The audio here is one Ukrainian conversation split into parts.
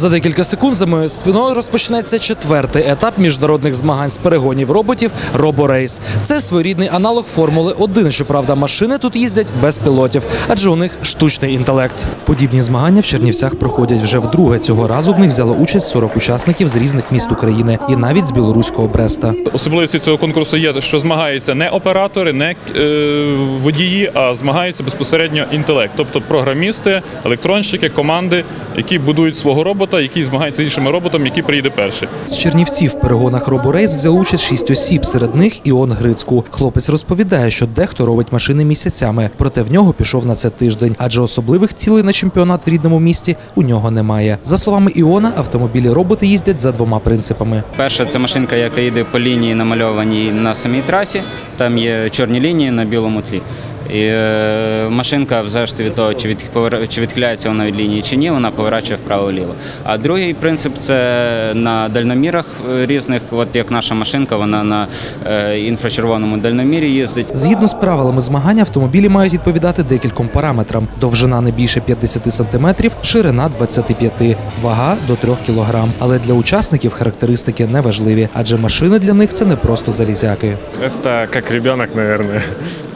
За декілька секунд за моєю спиною розпочнеться четвертий етап міжнародних змагань з перегонів роботів Роборейс. Це своєрідний аналог Формули 1. Щоправда, машини тут їздять без пілотів, адже у них штучний інтелект. Подібні змагання в Чернівцях проходять вже вдруге. Цього разу в них взяло участь 40 учасників з різних міст України і навіть з білоруського Бреста. Особливістю цього конкурсу є, що змагаються не оператори, не е, водії, а змагаються безпосередньо інтелект, тобто програмісти, електронщики, команди, які будують свого робота, які змагаються з іншими роботами, який приїде перший. З Чернівців в перегонах Роборейс взяло участь шість осіб. Серед них Іон Грицьку. Хлопець розповідає, що дехто робить машини місяцями, проте в нього пішов на це тиждень, адже особливих цілей на чемпіонат в рідному місті у нього немає. За словами Іона, автомобілі роботи їздять за двома принципами. Перша це машинка, яка йде по лінії намальованій на самій трасі. Там є чорні лінії на білому тлі. І е, машинка, в залежності від того, чи, від, чи відхиляється вона від лінії чи ні, вона поворачує вправо-ліво. А другий принцип це на дальномірах е, різних, от як наша машинка, вона на е, інфрачервоному дальномірі їздить. Згідно з правилами змагання, автомобілі мають відповідати декільком параметрам: довжина не більше 50 см, ширина 25, вага до 3 кг. Але для учасників характеристики не важливі, адже машини для них це не просто залізяки. Это как ребенок, наверное.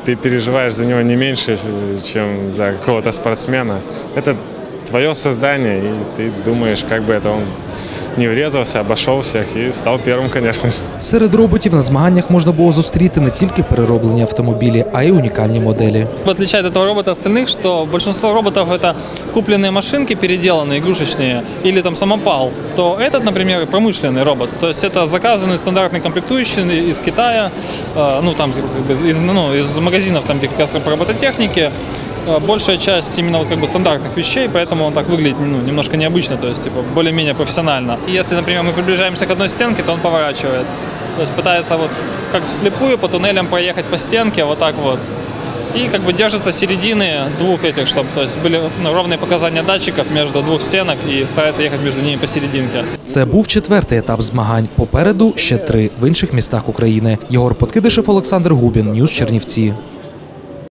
Ты переживаешь за него не меньше, чем за какого-то спортсмена. Это твое создание, и ты думаешь, как бы это он не врезался, обошел всех и стал первым, конечно же. Серед роботів на змаганнях можна було зустріти не тільки перероблені автомобілі, а й унікальні моделі. Отличает этого робота от остальных, что большинство роботов это купленные машинки, переделанные, игрушечные, или там самопал, то этот, например, промышленный робот. То есть это заказанный стандартный комплектующий из Китая, э, ну там как бы из, ну, из магазинов, там где как раз по робототехнике. Э, Большая часть именно вот как бы стандартных вещей, поэтому он так выглядит ну, немножко необычно, то есть типа более-менее профессионально. И Если, например, мы приближаемся к одной стенке, то он поворачивает. То есть пытается вот как вслепую по туннелям проехать по стенке, вот так вот. И как бы держится середины двух этих, чтобы то есть были ну, ровные показания датчиков между двух стенок и старается ехать между ними посерединке. Це був четвертий етап змагань. Попереду ще три в інших містах України. Єгор Подкидишев, Олександр Губін, Ньюс Чернівці.